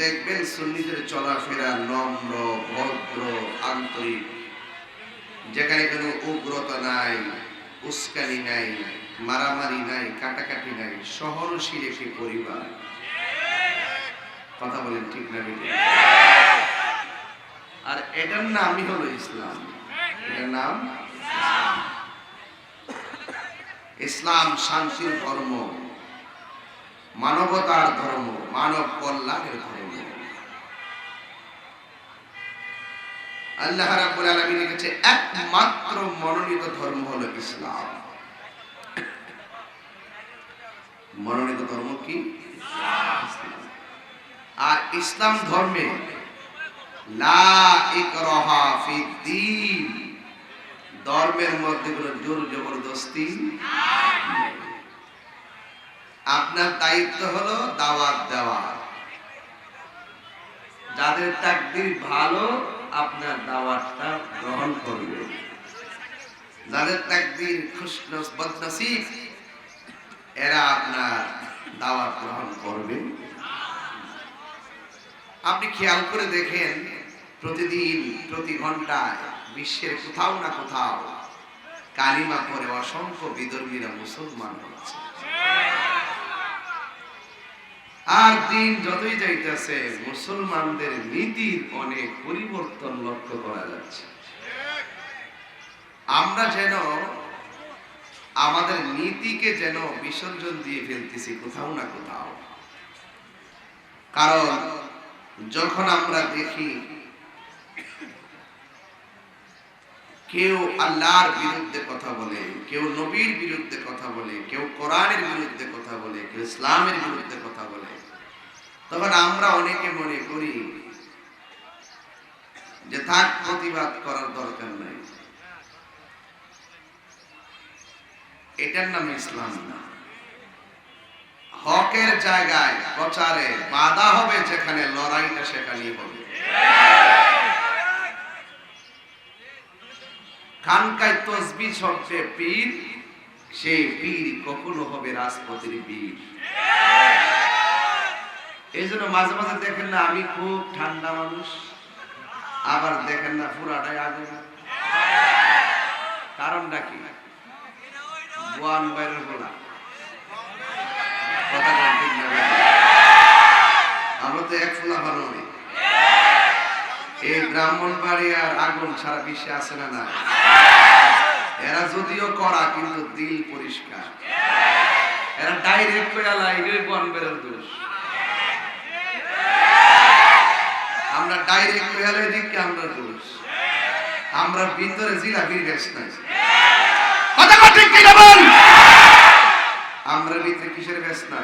দেখবেন সুন্নিদের চলাফেরা নম্র, ভদ্র, আন্তরিক। যেখানে কোনো উগ্রতা নাই, উস্কানি নাই, মারামারি নাই, কাটাকাটি নাই সহনশীল একটি পরিবার। কথা বলেন ঠিক না আর এটার নামই হলো ইসলাম। এটার নাম? ইসলাম শান্তির ধর্ম, মানবতার ধর্ম, মানব কল্যাণের ধর্ম। আল্লাহ রাব্বুল আলামিনের কাছে একমাত্র মনোনীত ধর্ম হলো ইসলাম। মনোনীত ধর্ম কি? আর ইসলাম ধর্মে, লা ইকরাহা ধর্মের মধ্যে কোনো জোর জবরদস্তি। আপনার দায়িত্ব হলো দাওয়াত দেওয়া। যাদের তাকদির ভালো আপনার দাওয়াতটা গ্রহণ করবে। যাদের তাকদির খুশনস, বদনসিব, এরা আপনার দাওয়াত গ্রহণ করবে। আপনি খেয়াল করে দেখেন, প্রতিদিন, প্রতি ঘন্টায় বিশ্বের কোথাও না কোথাও কালিমা পরে অসংখ্য বিধর্মীরা মুসলমান হচ্ছে। আর দিন যতই যাইতেছে, মুসলমানদের নীতির অনেক পরিবর্তন লক্ষ্য করা যাচ্ছে। আমরা যেন আমাদের নীতিকে যেন বিসর্জন দিয়ে ফেলতেছি কোথাও না কোথাও। কারণ যখন আমরা দেখি কেউ আল্লাহর বিরুদ্ধে কথা বলে, কেউ নবীর বিরুদ্ধে কথা বলে, কেউ কোরআনের বিরুদ্ধে কথা বলে, কেউ ইসলামের বিরুদ্ধে কথা বলে। তখন আমরা অনেকে মনে করি যে থাক, প্রতিবাদ করার দরকার নাই। এটার নাম ইসলাম না। হকের জায়গায় প্রচারে বাধা হবে যেখানে লড়াইটা সেখানেই হবে। খানকায় তসবি শব্দে পীর সেই পীর কখনো হবে রাজপথের বীর। এই জন্য মাঝে মাঝে দেখেন না, আমি খুব ঠান্ডা মানুষ, আবার দেখেন না পুরাটাই আগুন কারণটা কি? গোয়ান বাইরের বেঠিক? আমরা তো এক ফোলা ভালো নেই। এই ব্রাহ্মণ বাড়ি আর আগুন সারা বিশ্বে আছে না না এরা যদিও করা কিন্তু দিল পরিষ্কার। এরা ডাইরেক্ট করে লাইনের বনবের দোষ। আমরা ডাইরেক্ট করে এলাই দিকে আমরা দোষ? আমরা ভিতরে জিলাপির বেশ নাই। ঠিক কিনা বল? আমরা ভিতরে কিসের বেশ না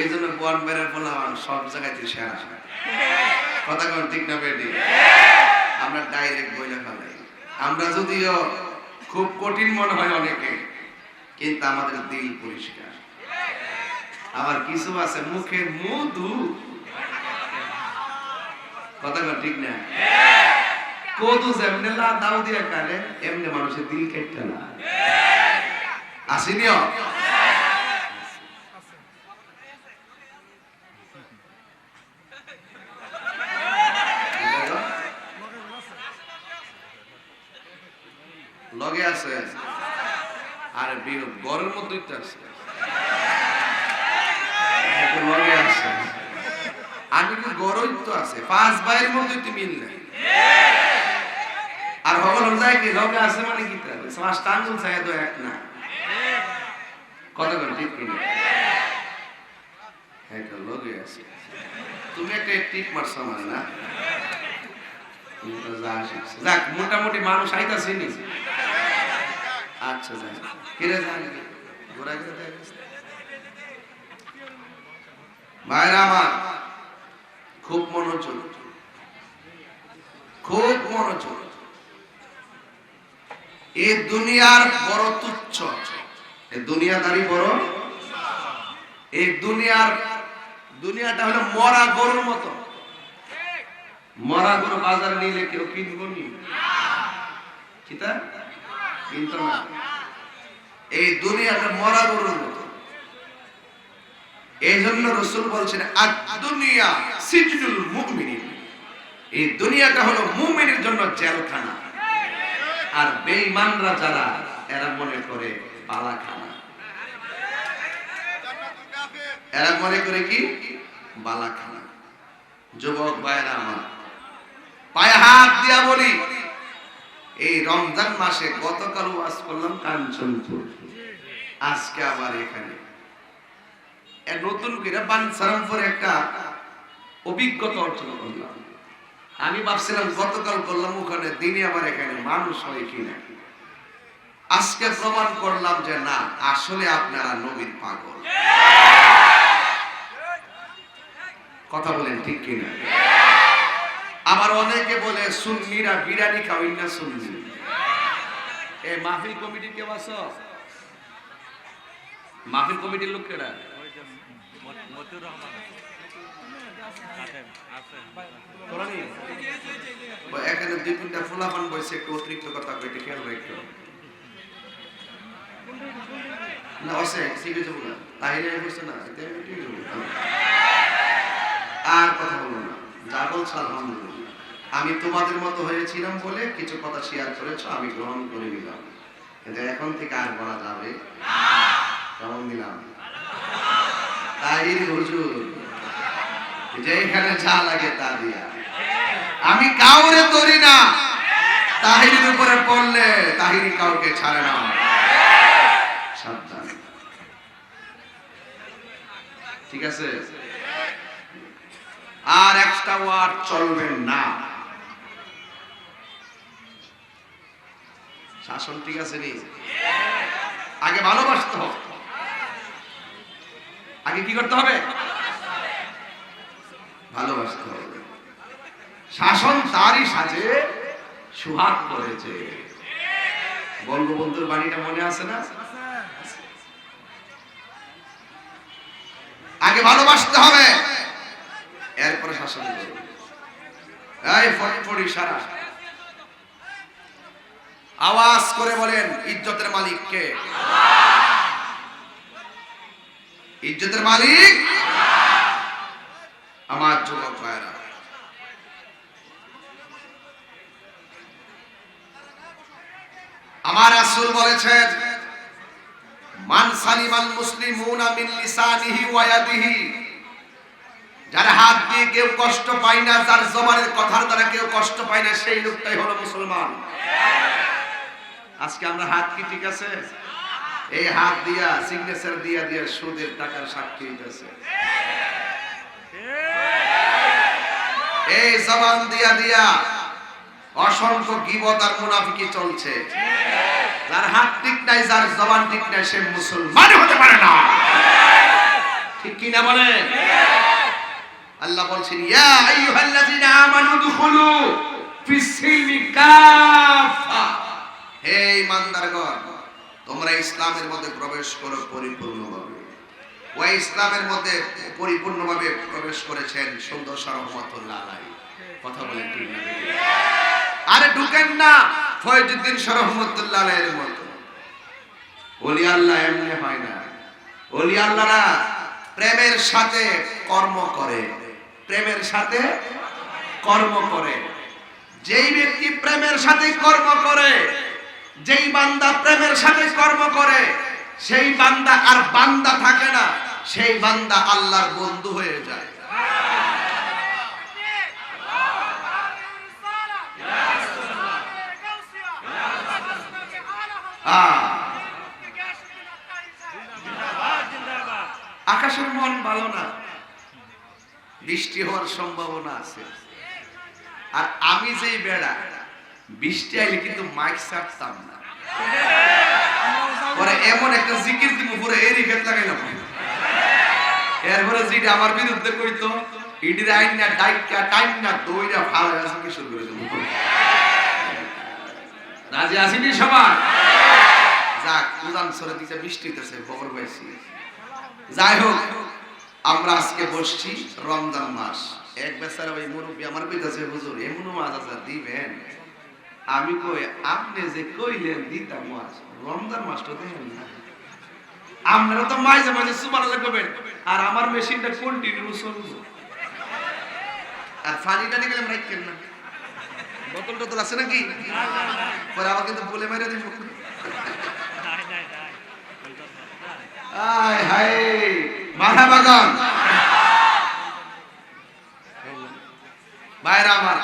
এই জন্য বনবের বললাম, সব জায়গাতে সেরা। কথা কোন ঠিক না বেটি? আমরা ডাইরেক্ট বইলে ফেলাই। আমরা যদিও খুব কঠিন মনে হয় অনেকে, কিন্তু আমাদের দিল পরিষ্কার। আবার কিছু আছে মুখে মধু। কথা কোন ঠিক না? কদু যেমনি দাও দিয়া কালে এমনি মানুষের দিল কেটে না। আসিনিও লগে আছে আরে বি- ঘরের মধ্যেই তো আছে একটা লগে আছে আমি কিন্তু গরই তো আছে পাঁচ ভাইয়ের মধ্যে তুই মিল নাই আর হগল যায় কি লগে আছে মানে কি তাহলে পাঁচ টাঙ্গুল চাই তো এক না কত করে ঠিক কিনা একটা লগে আছে। তুমি একটা টিপ মারছো না? তুমি তো যা শিখছো। যাক, মোটামুটি মানুষ আইতাছে নি। আচ্ছা খুব মনোযোগ। খুব মনোযোগ। এই দুনিয়ার বড় তুচ্ছ। এই দুনিয়াদারি বড়। এই দুনিয়ার দুনিয়াটা হলো মরা গরুর মতো। মরা গরু বাজারে নিলে কেউ কিনবো নি? এই দুনিয়াটা মরা গরুর মতো। এই জন্য রসুল বলছেন দুনিয়া সিজনুল এই দুনিয়াটা হলো মুমিনের জন্য জেলখানা। আর বেঈমানরা যারা, এরা মনে করে পালাখানা। এরা মনে করে কি? বালাখানা যুবক ভাইরা আমার, পায়ে হাত দিয়া বলি, এই রমজান মাসে গতকাল ওয়াজ করলাম কাঞ্চনপুর। আজকে আবার এখানে। নতুন করে বানসারামপুরে একটা অভিজ্ঞতা অর্জন করলাম। আমি ভাবছিলাম গতকাল করলাম, ওখানে দিনে আবার এখানে মানুষ হয় কিনা। আজকে প্রমাণ করলাম যে না, আসলে আপনারা নবীর পাগল। কথা বলেন ঠিক কিনা? আবার অনেকে বলে, সুন্নিরা বিরিয়ানি খাওয়াই না সুন্নি। এ, মাহফিল কমিটি কেউ আছো? মাহফিল কমিটির লোক কেডা? এখানে দুই তিনটা ফুলাফান বসে একটু অতিরিক্ত কথা কইতে খেয়াল রাখতো না অসে ঠিক আছে বলা। তাইলে বসে না বলব। আর কথা বলব না। যা বলছো আমি তোমাদের মতো হয়েছিলাম বলে কিছু কথা শেয়ার করেছ, আমি গ্রহণ করে নিলাম। কিন্তু এখন থেকে আর বলা যাবে কেমন দিলাম? তাই হুজুর। যেখানে লাগে তা দিয়া। আমি কাউরে ধরি না। তাহিরির উপরে পড়লে তাহিরি কাউকে ছাড়ে না। ঠিক আছে? আর একটা ওয়ার্ড চলবে না। শাসন ঠিক আছে নি আগে ভালোবাসতে হবে। আগে কি করতে হবে? ভালোবাসতে হবে। শাসন তারই সাজে, সুহাগ করেছে। বঙ্গবন্ধুর বাণীটা মনে আছে না? আগে ভালোবাসতে হবে। এরপরে শাসন করবে। সারা। আওয়াজ করে বলেন, ইজ্জতের মালিক কে? ইজ্জতের মালিক? আমার যুবক ভাইরা আমার রাসূল বলেছেন, মান সালিমাল মুসলিমুনা মিন লিসানিহি ওয়া যার হাত দিয়ে কেউ কষ্ট পায় না, যার জবানের কথার দ্বারা কেউ কষ্ট পায় না, সেই লোকটাই হলো মুসলমান। আজকে আমরা হাত কি ঠিক আছে? এই হাত দিয়া সিগনেচার দিয়া দিয়া সুদের টাকার সাক্ষী হইতেছে। এই জবান দিয়া দিয়া অসংখ্য গিবত আর মুনাফিকি চলছে। যার হাত ঠিক নাই, যার জবান ঠিক নাই, সে মুসলমান হতে পারে না। ঠিক কি না বলে আল্লাহ বলছেন, ইয়া আইয়ুহাল্লাযিনা আমানু দুখুলু ফিস-সিলমি কাফা হে ইমানদারগণ তোমরা ইসলামের মধ্যে প্রবেশ করো পরিপূর্ণভাবে। ওই ইসলামের মধ্যে পরিপূর্ণভাবে প্রবেশ করেছেন সুন্দর রহমতুল্লাহ আলাই কথা বলেন ঠিক না আরে ঢুকেন না ফয়জুদ্দিন রহমতুল্লাহ আলাইয়ের মতো। ওলি আল্লাহ এমনি হয় না। ওলি আল্লাহরা প্রেমের সাথে কর্ম করে। প্রেমের সাথে কর্ম করে। যেই ব্যক্তি প্রেমের সাথে কর্ম করে যেই বান্দা প্রেমের সাথে কর্ম করে সেই বান্দা আর বান্দা থাকে না সেই বান্দা আল্লাহর বন্ধু হয়ে যায়। আহ, জিন্দাবাদ জিন্দাবাদ আকাশের মন ভালো না বৃষ্টি হওয়ার সম্ভাবনা আছে। আর আমি যেই বেড়া, বৃষ্টি আইলে কিন্তু মাইক ছাড়তাম না। পরে এমন একটা জিকির দিব, পুরো এরই ফেট লাগাইলাম। এরপরে যেটা আমার বিরুদ্ধে কইতো, ইডির আইন না ডাইকা টাইম না দইরা ভালো আছে শুরু করে দেবো রাজি আসিনি সবার যাক উদান সরে দিতে বৃষ্টি হইতেছে, খবর পাইছি। যাই হোক আমরা আজকে বসছি রমজান মাস। এক বেচারা ওই মুরব্বী আমার কইতাছে হুজুর এমন মাছ আছে দিবেন? আমি কই আপনি যে কইলেন দিতাম মাছ। রমজান মাসটা দেখেন না। আপনারা তো মাঝে মাঝে সুমান করবেন আর আমার মেশিনটা কন্টিনিউ চলবে। আর পানি টানি গেলে রাখেন না। বোতল টোতল আছে নাকি? পরে আবার কিন্তু বলে মেরে দিব। আয় হায়। মাথা বাগান ভাইরা আমার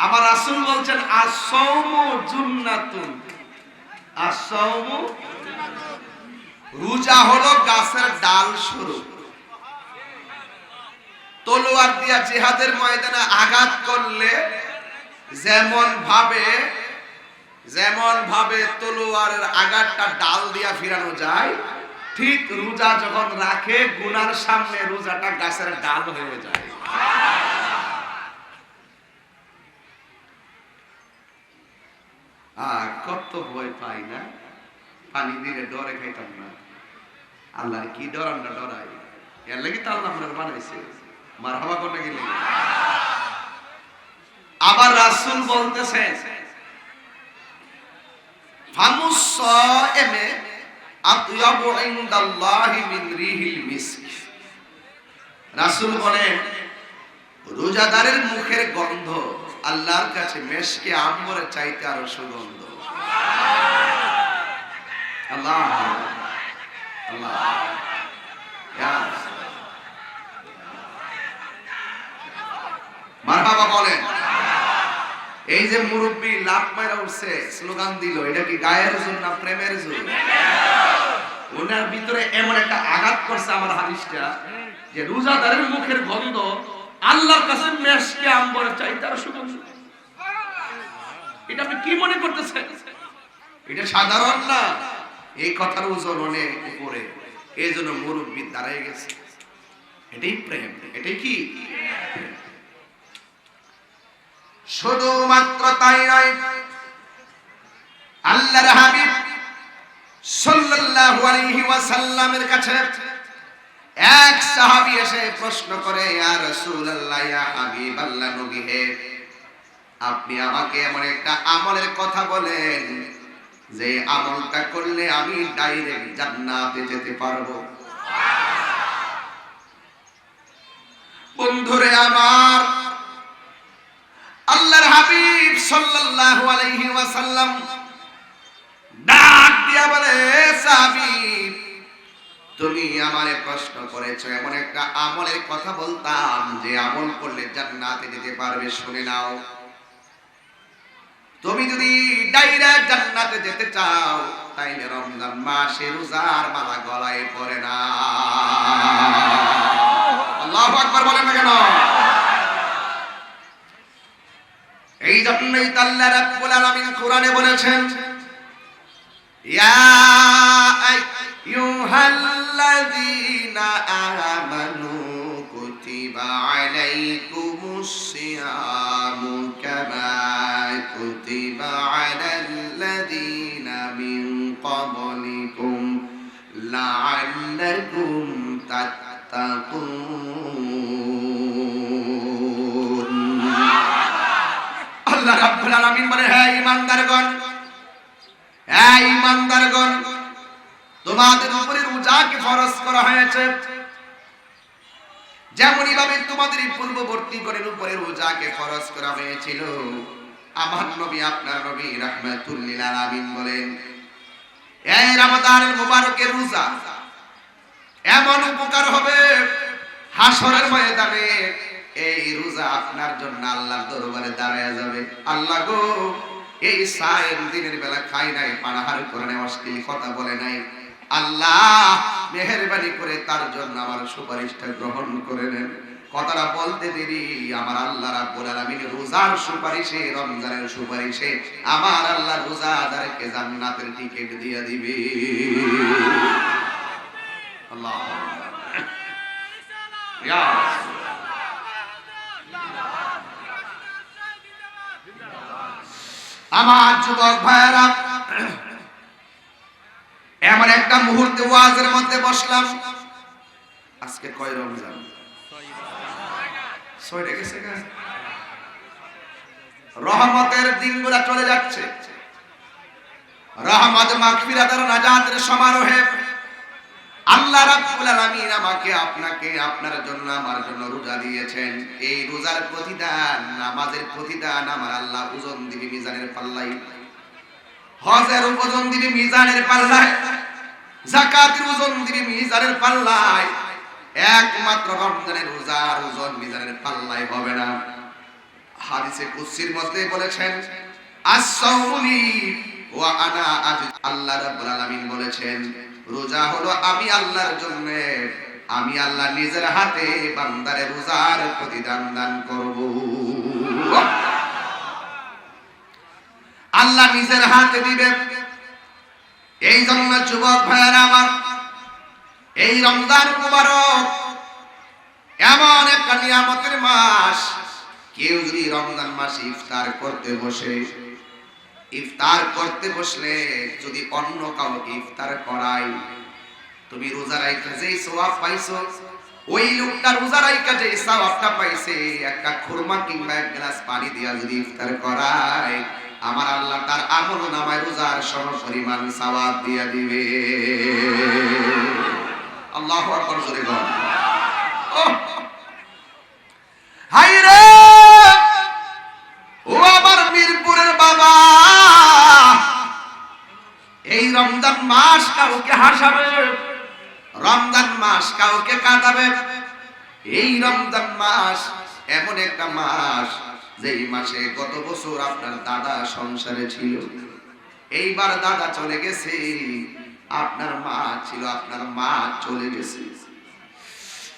আমার রাসূল বলছেন আসৌমু জুন্নাতুন। আসৌমু রোজা হলো গাছের ডাল স্বরূপ তলোয়ার দিয়া জিহাদের ময়দানে আঘাত করলে যেমন ভাবে যেমন ভাবে তলোয়ারের আঘাতটা ডাল দিয়া ফিরানো যায় ঠিক রোজা যখন রাখে, গুনার সামনে রোজাটা গাছের ডাল হয়ে যায়। আহ কত ভয় পাই না, পানি দিলে ডরে খাইতাম না। আল্লাহ কি ডরান না ডরাই। এর লাগি তো আল্লাহ আমরা বানাইছে। মার হাওয়া করতে গেলে। আবার রাসূল বলতেছে ফামুস সাইমে রোজাদারের মুখের গন্ধ আল্লাহর কাছে মেশকে আম্বরের চাইতে আরও সুগন্ধ। আল্লাহ আল্লাহ বলেন, এই যে মুরব্বী লাভ মারা উঠছে, স্লোগান দিল, এটা কি গায়ের জোর না প্রেমের জোর? ওনার ভিতরে এমন একটা আঘাত করছে আমার হাদিসটা যে রোজাদারের মুখের গন্ধ আল্লাহর কাছে মেশকে আম্বর চাইতে আর সুগন্ধ। এটা আপনি কি মনে করতেছেন? এটা সাধারণ না। এই কথার ওজন অনেক উপরে। এই জন্য মুরব্বী দাঁড়ায় গেছে। এটাই প্রেম। এটাই কি? শুধুমাত্র তাই নয় আল্লাহর হাবিব সাল্লাল্লাহু আলাইহি ওয়াসাল্লামের কাছে এক সাহাবী এসে প্রশ্ন করে, ইয়া রাসূলুল্লাহ, ইয়া হাবিবাল্লাহ নবী হে, আপনি আমাকে এমন একটা আমলের কথা বলেন যে আমলটা করলে আমি ডাইরেক্ট জান্নাতে যেতে পারব। বন্ধুরে আমার, আল্লাহর হাবিব সাল্লাল্লাহু আলাইহি ওয়াসাল্লাম ডাক দিয়া বলে আমারে প্রশ্ন করেছ, এমন একটা আমলের কথা বলতাম যে আমল করলে জান্নাতে যেতে পারবে, শুনে নাও। তুমি যদি ডাইরেক্ট জান্নাতে যেতে চাও, তাইলে রমজান মাসে রোজার মালা গলায় পড়ে না। আল্লাহু আকবার বলেন না কেন? এই জন্যই আল্লাহ রাব্বুল আলামিন কোরআনে বলেছেন, ইয়া আইয়ুহাল্লাযীনা আমানু কুতিবা আলাইকুমুস সিয়ামু কামা কুতিবা আলাল্লাযীনা মিন ক্বাবলিকুম লাআল্লাকুম তাত্তাকুন আল্লাহ রাব্বুল আলামিন বলে হ্যাঁ ঈমানদারগণ হ্যাঁ ঈমানদারগণ তোমাদের উপরে রোজাকে ফরজ করা হয়েছে। যেমনই ভাবে তোমাদের পূর্ববর্তী গণের উপরে রোজাকে ফরজ করা হয়েছিল, আমার নবী আপনার নবী রাহমাতুল্লিল আলামিন বলেন এই রমাদানের মুবারকের রোজা এমন উপকার হবে হাসরের ময়দানে এই রোজা আপনার জন্য আল্লাহর দরবারে দাঁড়ায় যাবে। আল্লাহ গো, এই সায়েম দিনের বেলা খাই নাই, পানাহার করে নেওয়া কথা বলে নাই। আল্লাহ মেহেরবানি করে তার জন্য আমার সুপারিশটা গ্রহণ করে নেন। কথাটা বলতে দেরি, আমার আল্লাহ রাব্বুল আলামিন রোজার সুপারিশে, রমজানের সুপারিশে আমার আল্লাহ রোজাদারকে জান্নাতের টিকিট দিয়ে দিবে। আল্লাহ। আমার যুবক ভাইয়েরা এমন একটা মুহূর্তে ওয়াজের মধ্যে বসলাম। আজকে কয় রমজান? ছয়টা গেছে? রহমতের দিনগুলা চলে যাচ্ছে। রহমত মাগফিরাতের নাজাতের সমারোহে আল্লাহ রাব্বুল আলামিন আমাকে আপনাকে আপনার জন্য, আমার জন্য রোজা দিয়েছেন। এই রোজার প্রতিদান, নামাজের প্রতিদান আমার আল্লাহ ওজন দিবি মিজানের পাল্লাই হজের ওজন দিবি মিজানের পাল্লায় যাকাতের ওজন দিবি মিজানের পাল্লায়। একমাত্র রমজানের রোজার ওজন মিজানের পাল্লায় হবে না। হাদিসে কুদসির মধ্যে বলেছেন আস-সাওমুলি ওয়া আনা আজ আল্লাহ রাব্বুল আলামিন বলেছেন, রোজা হলো আমি আল্লাহর জন্য, আমি আল্লাহ নিজের হাতে বান্দারে রোজার প্রতিদান দান করব। আল্লাহ নিজের হাতে দিবে। এই জন্য যুবক ভাইয়েরা আমার, এই রমজান মুবারক এমন একটা নিয়ামতের মাস। কেউ যদি রমজান মাসে ইফতার করতে বসে, ইফতার করতে বসলে যদি অন্য কাউকে ইফতার করাই তুমি রোজা রাইখা যেই সওয়াব পাইছো, ওই লোকটা রোজা রাইখা যে সওয়াবটা পাইছে, একটা খুরমা কিংবা এক গ্লাস পানি দিয়া যদি ইফতার করায় আমার আল্লাহ তার আমল নামায় রোজার সম পরিমাণ সওয়াব দিয়া দিবে। আল্লাহু আকবার জোরে বল। হাই রে! ও আমার মিরপুরের বাবা! এই রমজান মাস কাউকে হাসাবে, রমজান মাস কাউকে কাঁদাবে। এই রমজান মাস এমন একটা মাস যেই মাসে গত বছর আপনার দাদা সংসারে ছিল? এইবার দাদা চলে গেছে, আপনার মা ছিল, আপনার মা চলে গেছে।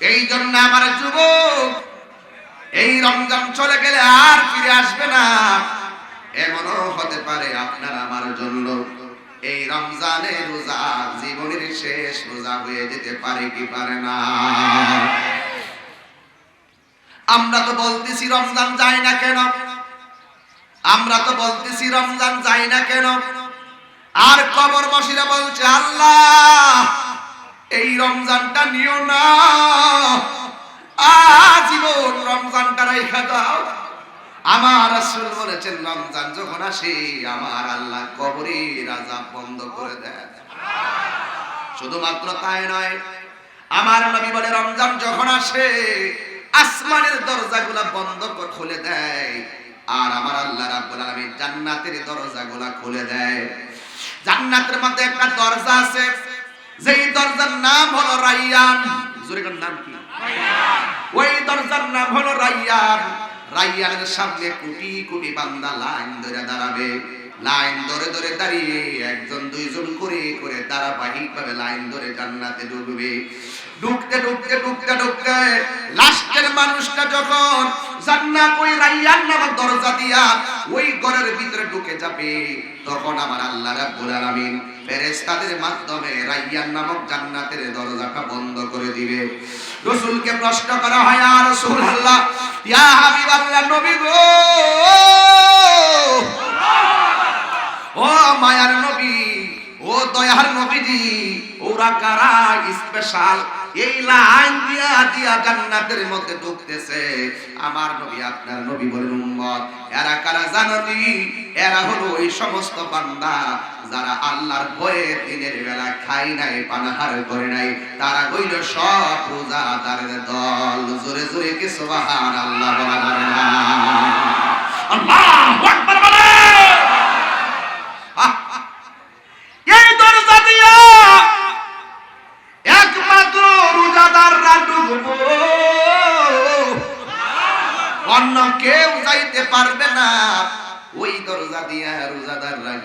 এই জন্য আমার যুবক, এই রমজান চলে গেলে আর ফিরে আসবে না। এমনও হতে পারে আপনার আমার জন্য। এই রমজানে রোজা জীবনের শেষ রোজা হয়ে যেতে পারে কি পারে না? আমরা তো বলতেছি রমজান যায় না কেন? আমরা তো বলতেছি রমজান যায় না কেন? আর কবর বসিরা বলছে, আল্লাহ, এই রমজানটা নিও না। আজীবন রমজানটা রেখে দাও। আমার রাসূল বলেছেন, রমজান যখন আসে, আমার আল্লাহ কবরে রাজা বন্ধ করে দেয়। শুধুমাত্র তাই নয়, আমার নবী বলে, রমজান যখন আসে আসমানের দরজাগুলা বন্ধ করে খুলে দেয়। আর আমার আল্লাহ রাব্বুল আলামিন জান্নাতের দরজাগুলা খুলে দেয়। জান্নাতের মধ্যে একটা দরজা আছে। যেই দরজার নাম হলো রাইয়ান। জোরে কোন নাম কি? ওই দরজার নাম হলো রাইয়ান। রাইয়ানের সামনে কোটি কোটি বান্দা লাইন ধরে দাঁড়াবে। লাইন ধরে ধরে দাঁড়িয়ে একজন দুইজন করে করে ধারাবাহিক ভাবে লাইন ধরে জান্নাতে ঢুকবে। ঢুকতে ঢুকতে ঢুকতে ঢুকতে লাস্টের মানুষটা যখন জান্নাত ওই রাইয়ান নামক দরজা দিয়া ওই ঘরের ভিতরে ঢুকে যাবে, তখন আমার আল্লাহ রাব্বুল আলামিন ফেরেশতাদের মাধ্যমে রাইয়ান নামক জান্নাতের দরজাটা বন্ধ করে দিবে। রাসূলকে প্রশ্ন করা হয় আর রাসূলুল্লাহ, ইয়া হাবিবাল্লাহ, নবী গো! ও মায়ার নবী দয়ার নবীজি, ওরা কারা স্পেশাল এই লাইন দিয়া দিয়া জান্নাতের মধ্যে ঢুকতেছে। আমার নবী, আপনার নবী বলেন, উম্মত, এরা কারা জাননি এরা হলো ওই সমস্ত বান্দা যারা আল্লাহর ভয়ে দিনের বেলা খাই নাই, পানাহার করে নাই। তারা হইল সব রোজাদারের দল। জোরে জোরে কি সুবহান আল্লাহ বলা যাবে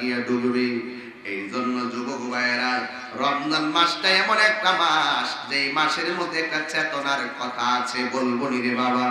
রোজাদাররা ডুবুরি। এই জন্য যুবক ভাইয়েরা, রমজান মাসটা এমন একটা মাস যে মাসের মধ্যে একটা চেতনার কথা আছে, বলব নি রে বাবা।